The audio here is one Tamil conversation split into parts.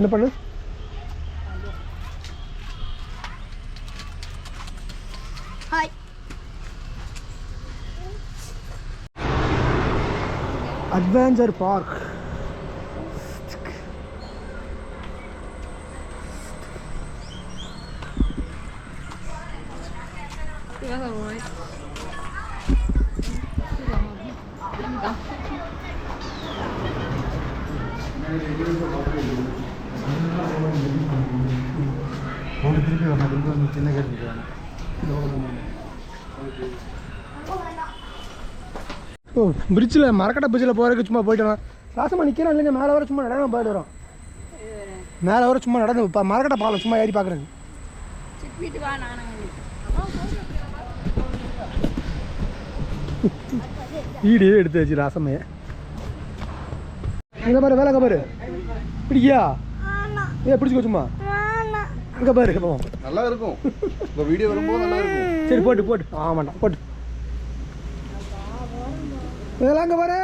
பண்ணு பண்ணு. ஹாய் அட்வென்ச்சர் பார்க் திருப்பி வரணும் திருப்பி வந்து சின்ன கேட்டு ஓ பிரிட்ஜில் மரக்கட்டை பிரிட்ஜில் போகிறதுக்கு சும்மா போயிட்டு வரலாம் ராசமா நிற்கிறேன் இல்லைங்க? மேலே வர சும்மா நடனம் போயிட்டு வரோம். மேலே வர சும்மா நடந்து இப்போ மரக்கட்டை பாலம் சும்மா ஏறி பார்க்குறேங்க வீடியோ எடுத்து வச்சு ராசமைய இங்கே பாரு வேலை பாரு. பிடிக்கியா ஏ பிடிச்சிக்கோ சும்மா. அங்கே பாரு இப்போ நல்லா இருக்கும் இப்போ வீடியோ வரும்போது நல்லா இருக்கும் சரி போட்டு போட்டு. ஆமாண்டா போட்டு. வேலை அங்கே பாரு.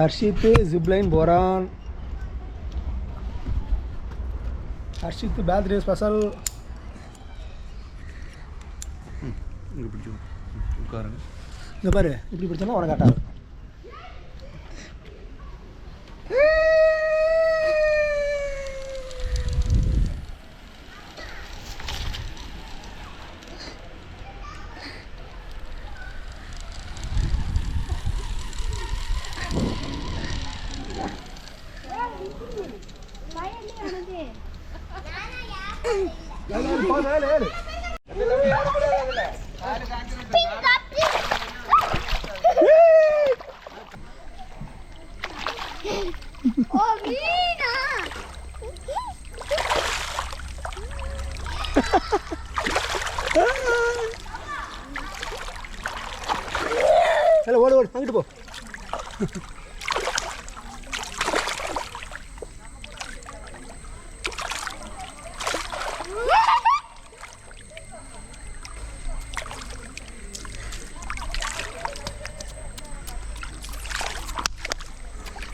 ஹர்ஷித் ஜிப்லைன் போரான் ஹர்ஷித் பேர்த்டே ஸ்பெஷல் இங்கே பிடிச்சி உட்காருங்க. இந்த பாரு இப்படி பிடிச்சோன்னா உனக்கு கட்டாது ஓ மீனா இல்லை ஓடு ஓடு அங்கிட்டு போ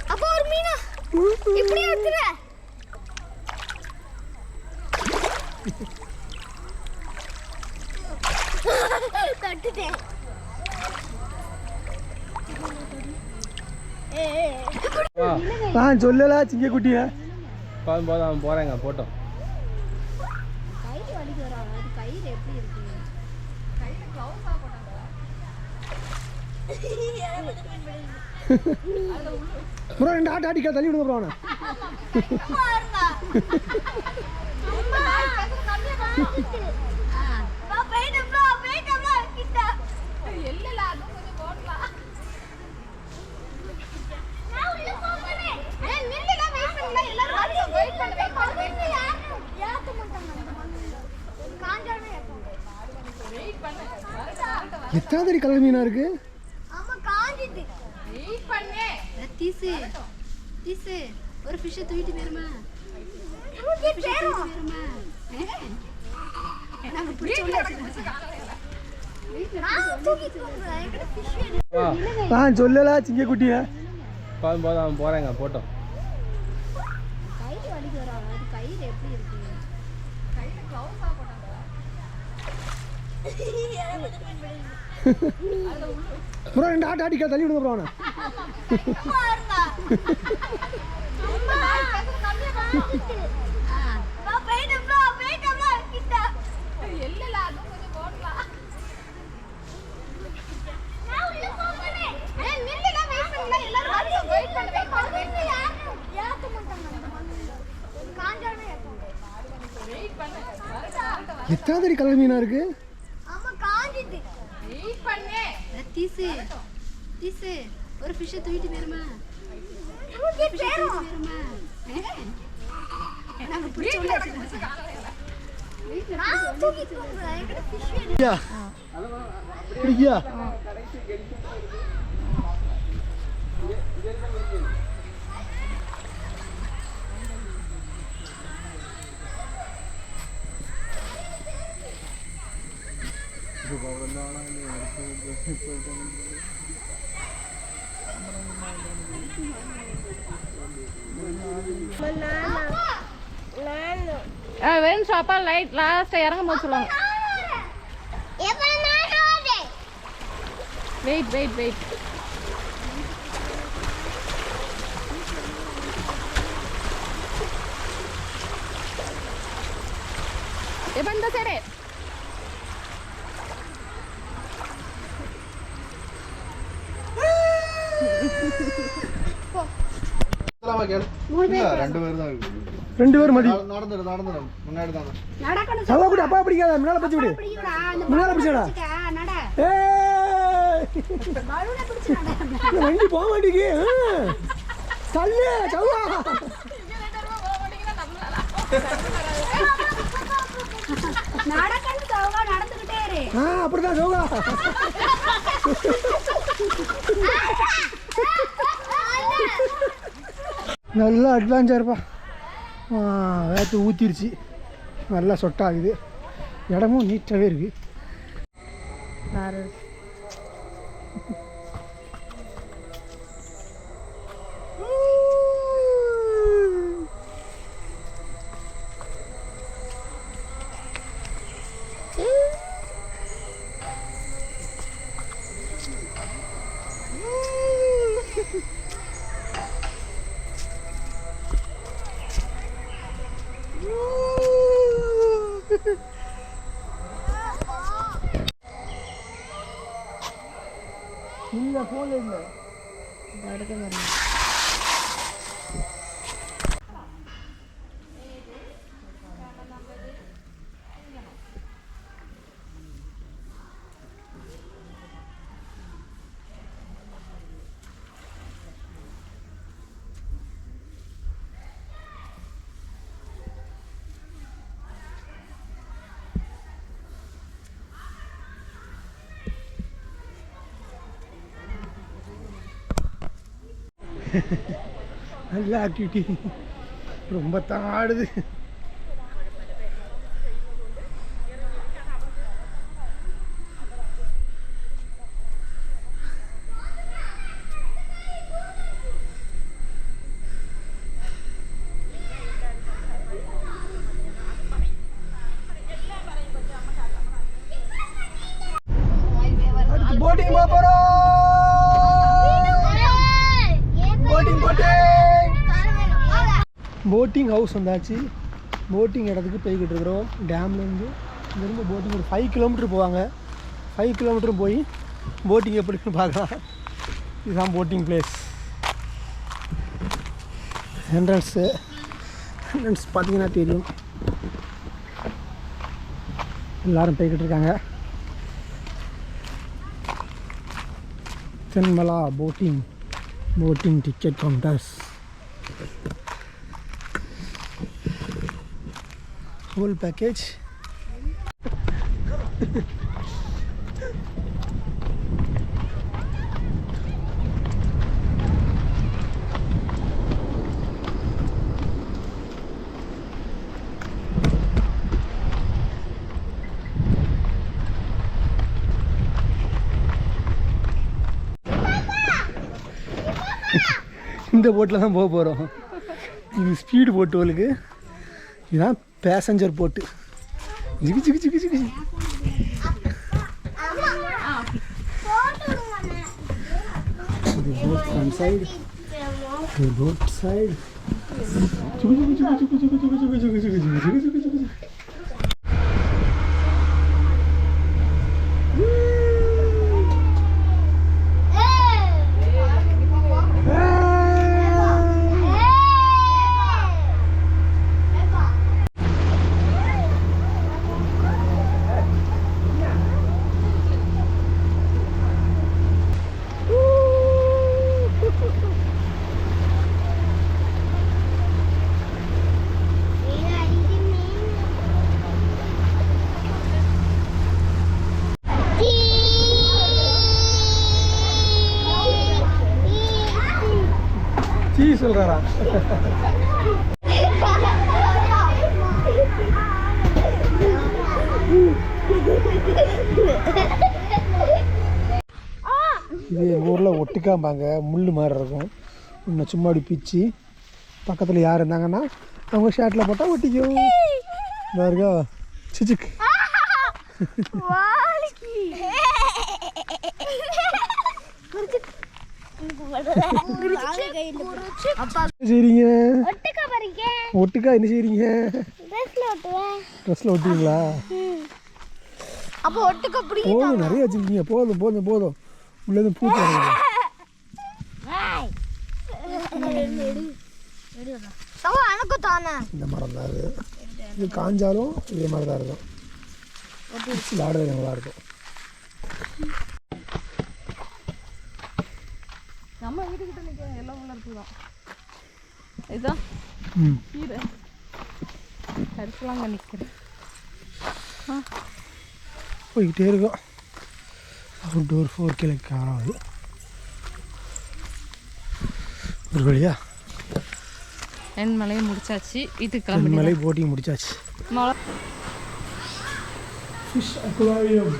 அப்போ ஒரு மீனா இப்படி எடுத்துற தட்டுட்டேன். ஏய் நான் சொல்லலா சிங்க குட்டியா போதும் போதும் அவன் போட்டோம். கயிறு வலிக்கு வராங்க அது கயிறு எப்படி இருக்கு ப்ரோ ரெண்டு ஆட்டு ஆட்டிக்கா தள்ளி விடுங்க ப்ரோ எத்தனாவது கலர் மீனா இருக்கு? தீசு தீசு ஒரு ஃபிஷ்ஷை தூக்கிட்டு போயிருமா? நான் சொல்லலா சிங்க குட்டியா போதும் போதும் அவன் போகிறேங்க போட்டோம். எப்படி இருக்கு? ப்ரோ ரெண்டு ஆட்டு ஆட்டிக்கா தள்ளி விடுங்க ப்ரோ அவனை. தடி கலர் மீனா இருக்குது தீசு தீசு ஒரு ஃபிஷ்ஷை தூக்கிட்டு போயிருமா போயிருமா நாங்கள் பிடிச்ச உள்ள வச்சுருக்கோம் வேணும் ஷாப்பா லைட் லாஸ்ட்டாக இறங்கும் போது சொல்லுவாங்க. வெயிட் வெயிட் வெயிட் எப்போ இந்த சைடு ரெண்டு பேர் தான் ரெண்டு பேரும் மதி நட- நடந்துரு நடந்துரு முன்னாடி தான் நடக்கணும் சவா கூட அப்பா பிடிக்காத முன்னால பச்சு விடு முன்னால பிடிச்சடா நட ஏய் பலூனை பிடிச்சு நட இந்த வண்டி போக மாட்டேங்கி தள்ளு சவா நடக்கணும் சௌகா நடந்துகிட்டே இரு ஆ அப்படிதான் சோகா நல்லா அட்வான்ஸாக இருப்பா ஊற்றிருச்சு நல்லா சொட்டாகுது. இடமும் நீட்டாகவே இருக்குது வேறு പാടിക്കാൻ പറഞ്ഞു நல்ல ஆக்டிவிட்டி ரொம்ப தான் ஹவுஸ் வந்தாச்சு. போட்டிங் இடத்துக்கு போய்கிட்டு இருக்கிறோம். டேம்லேருந்து இங்கேருந்து போட்டிங் ஒரு ஃபைவ் கிலோமீட்டர் போவாங்க. ஃபைவ் கிலோமீட்டர் போய் போட்டிங் எப்படி இருக்குன்னு பார்க்கலாம். இதுதான் போட்டிங் பிளேஸ் என்ட்ரன்ஸு என்ட்ரன்ஸ் பார்த்தீங்கன்னா தெரியும். எல்லாரும் போய்கிட்டு இருக்காங்க. Thenmala boating boating ticket counters whole package இந்த போட்டில் தான் போக போகிறோம் இது ஸ்பீடு போட்டு இதுதான் பேசஞ்சர் போட்டு ஜிகி ஜிகி ஜிகி ஜிகி இது போட் ஃப்ரண்ட் சைடு இது போட் இது எங்கள் ஊரில் ஒட்டுக்காம்பாங்க. முள் மாதிரி இருக்கும். இன்னும் சும்மா அப்படி பிச்சு பக்கத்தில் யார் இருந்தாங்கன்னா அவங்க ஷர்ட்டில் போட்டால் ஒட்டிக்கும். இருக்கா சிச்சுக்கு செய்றீங்க பறிக்கேன் ஒட்டுக்கா என்ன செய்றீங்க? ட்ரெஸ்ல ஒட்டுவீங்களா? அப்போ ஒட்டுக்கா போதும் நிறைய வச்சுருக்கீங்க. போதும் போதும் போதும். பூச்சி. சவா எனக்கு தானே? இந்த மரம் தான் இது காஞ்சாலும் இதே மாதிரி தான் இருக்கும். விளாடுறது நல்லா இருக்கும். நம்ம வீட்டுக்கிட்ட நிற்கிற எல்லா வளர்ப்பு தான் இதுதான் கீரை கருத்துலாம் அங்கே நிற்கிறேன் போய்கிட்டே இருக்கும். அவுட்டோர் ஃபோர் கிலோ கவர் ஆகுது ஒரு வழியா? என் மலையை முடிச்சாச்சு. வீட்டுக்கு ரெண்டு கிளம்பி மலை போட்டிங் முடிச்சாச்சு. ஃபிஷ் அக்வாரியம்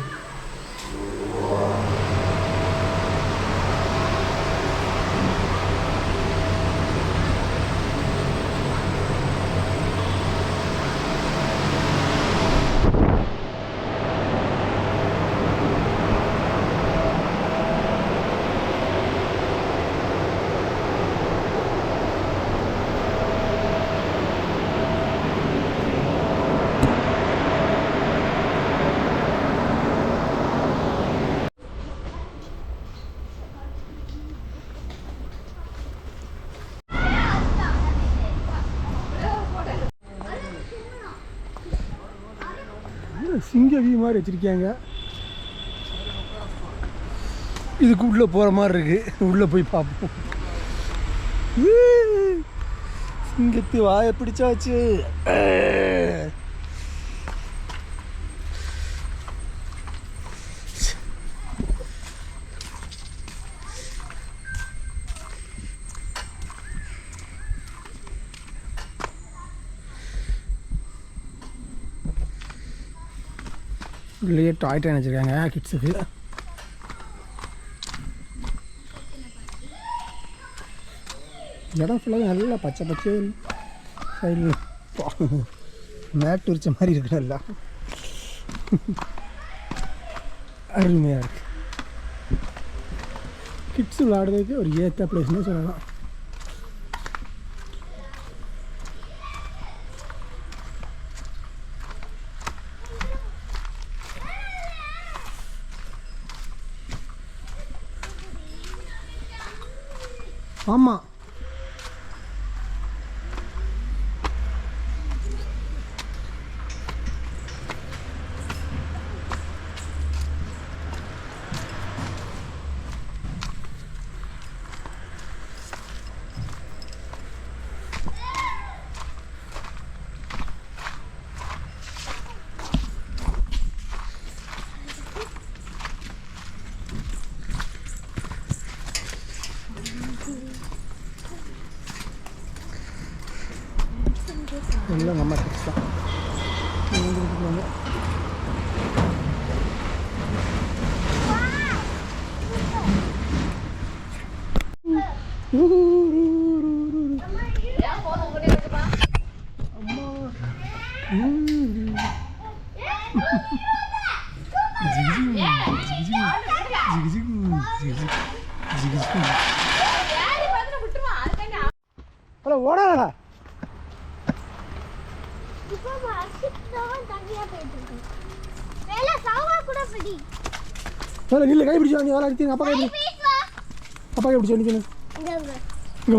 சிங்க வியூ மாதிரி வச்சுருக்காங்க. இதுக்கு உள்ளே போகிற மாதிரி இருக்குது உள்ளே போய் பார்ப்போம். சிங்கத்து வாயை பிடிச்சாச்சு. உள்ளேயே டாய் ட்ரெயின் வச்சுருக்காங்க கிட்ஸுக்கு இடம் ஃபுல்லாக நல்லா பச்சை பச்சை சைடில் மேட் உரிச்ச மாதிரி இருக்கு நல்லா. அருமையாக இருக்குது கிட்ஸ் விளாடுறதுக்கு ஒரு ஏற்ற பிளேஸ்னு சொல்லலாம். 妈妈 ஆமாம் எல்லாம் நம்ம கிட்ஸ் தான் இவங்க இருக்காங்க. அம்மா. வேலை நில்லு கை பிடிச்சு வாங்க வேலை அடிச்சு அப்பா கை வா. அப்பா கை பிடிச்சு நிற்கணும் இங்க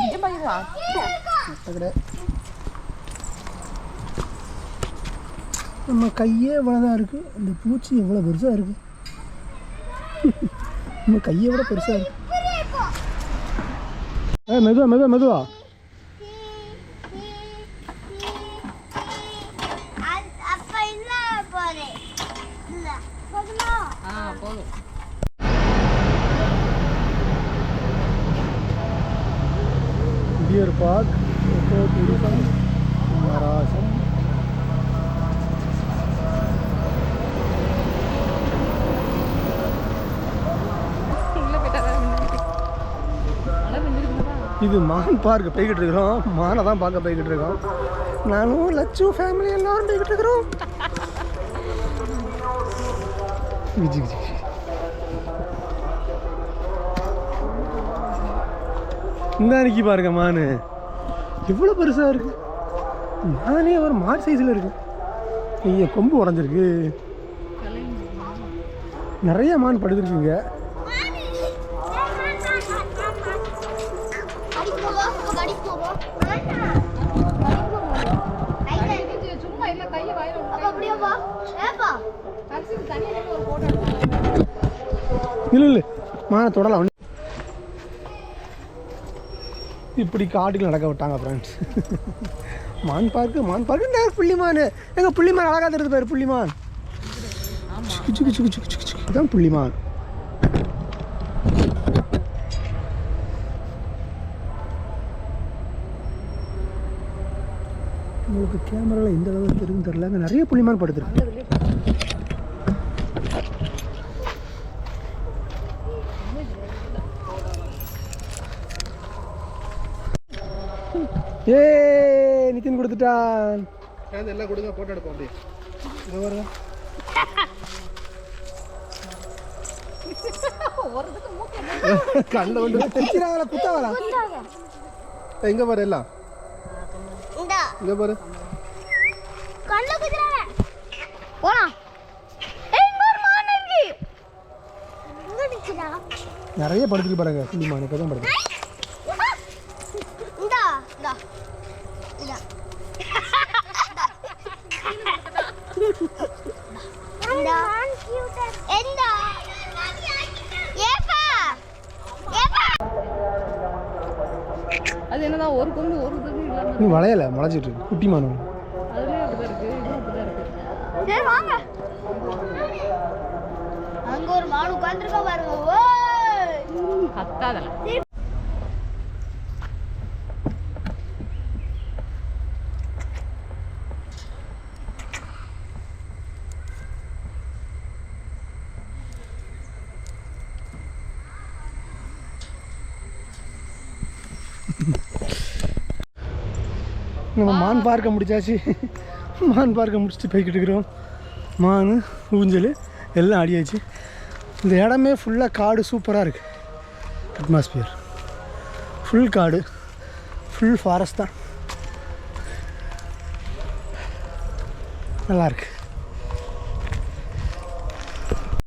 இங்க. இங்கே வா நம்ம கையே இவ்வளோதான் இருக்குது இந்த பூச்சி எவ்வளோ பெருசாக இருக்குது நம்ம கையை விட பெருசாக இருக்கு. ஏ மெதுவா மெதுவா மெதுவா அப்ப இல்ல போறேன் இல்ல போதுமா ஆ போதும் டியர் பார்க் எக்கோ டூரிசம் மகாராசம் உள்ள போயிட்டா வேற மின்னல். மழை பெஞ்சிருக்குதா இது மான் பார்க் போய்கிட்டு இருக்கிறோம். மானை தான் பார்க்க போய்கிட்டு இருக்கோம். நானும் லட்சு ஃபேமிலி எல்லாரும் போய்கிட்டு இருக்கிறோம். விஜி விஜி இந்த அன்னைக்கு பாருங்க மானு. எவ்வளோ பெருசாக இருக்கு? மானே ஒரு மாடு சைஸில் இருக்கு. ஐயா கொம்பு உடஞ்சிருக்கு. நிறைய மான் படுத்துருக்குங்க. இல்லை இல்லை. மானை தொடலாம். இப்படி காட்டுக்கு நடக்க விட்டாங்க ஃப்ரெண்ட்ஸ் மான் பார்க்கு மான் பார்க்கு. இந்த புள்ளிமான் எங்கள் புள்ளிமான் அழகாக தெரியுது பேர் புள்ளிமான் சுக்கு சுக்கு சுக்கு சுக்கு சுக்கு புள்ளிமான் உங்களுக்கு கேமராவில் எந்த அளவுக்கு இருக்குன்னு தெரியல. அங்கே நிறைய புள்ளிமான் படுத்துருக்கு. ஏ நிதின் கொடுத்துட்டான். எல்லாம் கொடுங்க போட்டோ எடுப்போம் அப்படியே. இதோ வர ஒருத்துக்கு மூக்க கண்ணில் வந்து தெரிச்சிடாங்களா குத்தாங்களா? எங்கே பாரு எல்லாம். இந்தா. இங்கே பாரு. கண்ணு குதிரை போலாம். நிறைய படுத்துக்கு பாருங்க புள்ளிமான் இப்போ தான் படுத்து இந்தா இந்தா இந்தா இந்தா எந்தா ஏப்பா ஏப்பா அது என்னதான் ஒரு கொம்பு ஒரு இது இல்லாம நீ வளையல முளைச்சிட்டு இருக்கு. குட்டி மான். அதுலயே அப்படிதான் இருக்கு இதுவும் அப்படிதான் இருக்கு. சரி வாங்க. அங்க ஒரு மாடு உட்காந்துருக்க பாருங்க. ஓய். கத்தாதல. நம்ம மான் பார்க்க முடிச்சாச்சு. மான் பார்க்க முடிச்சுட்டு போய்கிட்டு இருக்கிறோம். மான் ஊஞ்சல் எல்லாம் ஆடியாச்சு. இந்த இடமே ஃபுல்லாக காடு சூப்பராக இருக்குது அட்மாஸ்பியர் ஃபுல் காடு. ஃபுல் ஃபாரஸ்ட் தான். நல்லா இருக்கு.